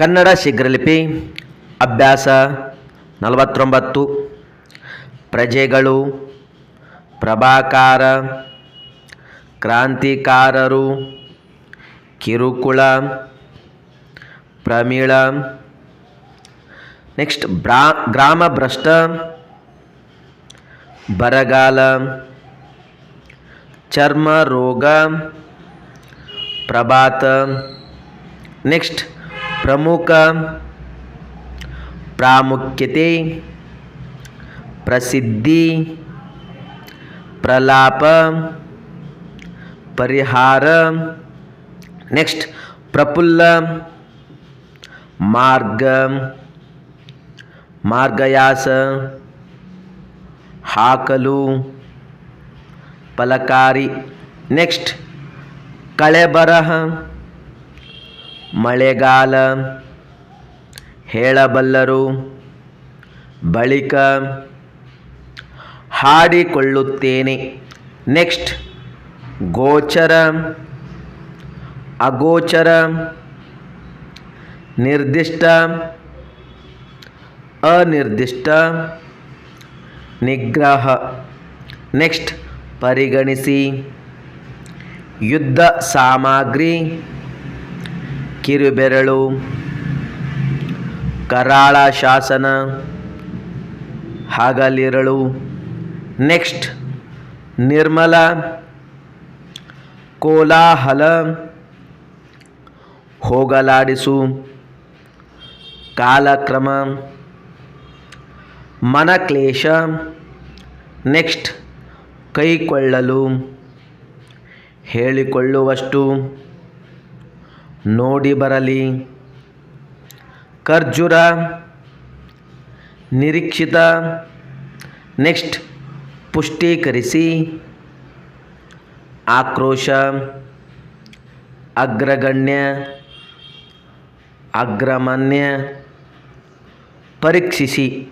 ಕನ್ನಡ ಶೀಘ್ರಲಿಪಿ, ಅಭ್ಯಾಸ ನಲವತ್ತೊಂಬತ್ತು, ಪ್ರಜೆಗಳು, ಪ್ರಭಾಕಾರ, ಕ್ರಾಂತಿಕಾರರು, ಕಿರುಕುಳ, ಪ್ರಮೀಳ, ನೆಕ್ಸ್ಟ್ ಬ್ರಾ ಗ್ರಾಮ ಭ್ರಷ್ಟ ಬರಗಾಲ, ಚರ್ಮ ರೋಗ, ಪ್ರಭಾತ, ನೆಕ್ಸ್ಟ್ ಪ್ರಮುಖ ಪ್ರಾಮುಖ್ಯತೆ ಪ್ರಸಿದ್ಧಿ ಪ್ರಲಾಪ ಪರಿಹಾರ ನೆಕ್ಸ್ಟ್ ಪ್ರಫುಲ್ಲ ಮಾರ್ಗ ಮಾರ್ಗಯಾಸ ಹಾಕಲು ಫಲಕಾರಿ ನೆಕ್ಸ್ಟ್ ಕಳೆಬರಹ ಮಳೆಗಾಲ ಹೇಳಬಲ್ಲರು ಬಳಿಕ ಹಾಡಿಕೊಳ್ಳುತ್ತೇನೆ. ನೆಕ್ಸ್ಟ್ ಗೋಚರ ಅಗೋಚರ ನಿರ್ದಿಷ್ಟ ಅನಿರ್ದಿಷ್ಟ ನಿಗ್ರಹ. ನೆಕ್ಸ್ಟ್ ಪರಿಗಣಿಸಿ. ಯುದ್ಧ ಸಾಮಗ್ರಿ ಕಿರುಬೆರಳು ಕರಾಳ ಶಾಸನ ಹಾಗಲಿರಳು. ನೆಕ್ಸ್ಟ್ ನಿರ್ಮಲ ಕೋಲಾಹಲ ಹೋಗಲಾಡಿಸು. ಕಾಲಕ್ರಮ ಮನಕ್ಲೇಶ. ನೆಕ್ಸ್ಟ್ ಕೈಕೊಳ್ಳಲು ಹೇಳಿಕೊಳ್ಳುವಷ್ಟು. ನೋಡಿ ಬರಲಿ. ಖರ್ಜೂರ ನಿರೀಕ್ಷಿತ ನೆಕ್ಸ್ಟ್ ಪುಷ್ಟೀಕರಿಸಿ. ಆಕ್ರೋಶ ಅಗ್ರಗಣ್ಯ ಅಗ್ರಮಾನ್ಯ ಪರೀಕ್ಷಿಸಿ.